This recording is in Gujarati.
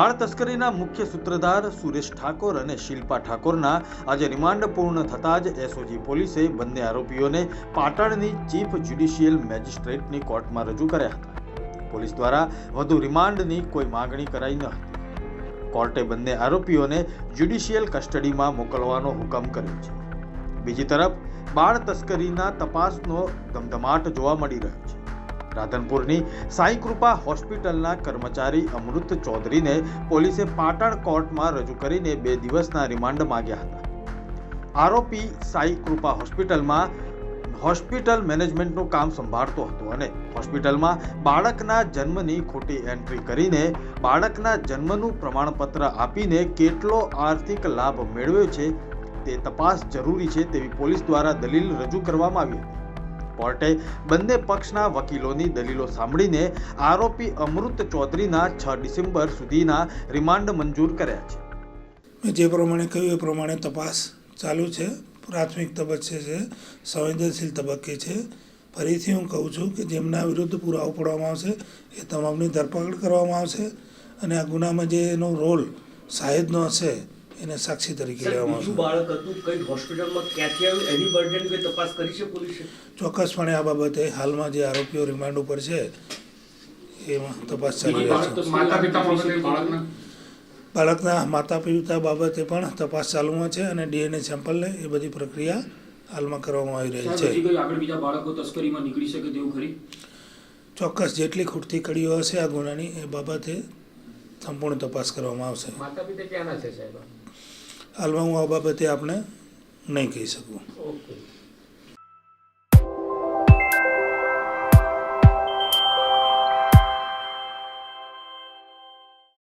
બાળ તસ્કરીના મુખ્ય સૂત્રધાર સુરેશ ઠાકોર અને શિલ્પા ઠાકોરના આજે રિમાન્ડ પૂર્ણ થતાં જ એસઓજી પોલીસે બંને આરોપીઓને પાટણની ચીફ જ્યુડિશિયલ મેજિસ્ટ્રેટની કોર્ટમાં રજૂ કર્યા હતા. પોલીસ દ્વારા વધુ રિમાન્ડની કોઈ માગણી કરાઈ ન હતી. કોર્ટે બંને આરોપીઓને જ્યુડિશિયલ કસ્ટડીમાં મોકલવાનો હુકમ કર્યો છે. બીજી તરફ, બાળ તસ્કરીના તપાસનો ધમધમાટ જોવા મળી રહ્યો છે. રાધનપુરની સાઈ કૃપા હોસ્પિટલના કર્મચારી અમૃત ચૌધરીને પોલીસે પાટણ કોર્ટમાં રજૂ કરીને બે દિવસના રિમાન્ડ માંગ્યા હતા. આરોપી સાંઈ કૃપા હોસ્પિટલમાં હોસ્પિટલ મેનેજમેન્ટનું કામ સંભાળતો હતો અને હોસ્પિટલમાં બાળકના જન્મની ખોટી એન્ટ્રી કરીને બાળકના જન્મનું પ્રમાણપત્ર આપીને કેટલો આર્થિક લાભ મેળવ્યો છે તે તપાસ જરૂરી છે તેવી પોલીસ દ્વારા દલીલ રજૂ કરવામાં આવી હતી. કોર્ટે બંને પક્ષના વકીલોની દલીલો સાંભળીને આરોપી અમૃત ચૌધરીના છ ડિસેમ્બર સુધીના રિમાન્ડ મંજૂર કર્યા છે. મેં જે પ્રમાણે કહ્યું એ પ્રમાણે તપાસ ચાલુ છે. પ્રાથમિક તબક્કે છે સંવેદનશીલ તબક્કે છે. ફરીથી હું કહું છું કે જેમના વિરુદ્ધ પુરાવો પડવામાં આવશે એ તમામની ધરપકડ કરવામાં આવશે અને આ ગુનામાં જે એનો રોલ સાહેબનો હશે એને સાક્ષી તરીકે લેવામાં આવશે. બાળક હતું કઈ હોસ્પિટલમાં ક્યાંથી આવ્યું? એની બર્ડન કોઈ તપાસ કરી છે પોલીસે? ચોક્કસપણે આ બાબતે હાલમાં જે આરોપીઓ રિમાન્ડ ઉપર છે એમાં તપાસ ચાલી રહી છે. માતા પિતા બાળકના? બાળકના માતા પિતા બાબતે પણ તપાસ ચાલુમાં છે અને ડીએનએ સેમ્પલને એ બધી પ્રક્રિયા હાલમાં કરવામાં આવી રહી છે. આગળ બીજા બાળકો તસ્કરીમાં નીકળી શકે તેવું ખરી? ચોક્કસ જેટલી ખૂટતી કડીઓ હશે આ ગુનાની એ બાબતે સંપૂર્ણ તપાસ કરવામાં આવશે. માતા પિતા ક્યાંના છે સાહેબ? હાલમાં હું આ બાબતે આપણે નહીં કહી શકું.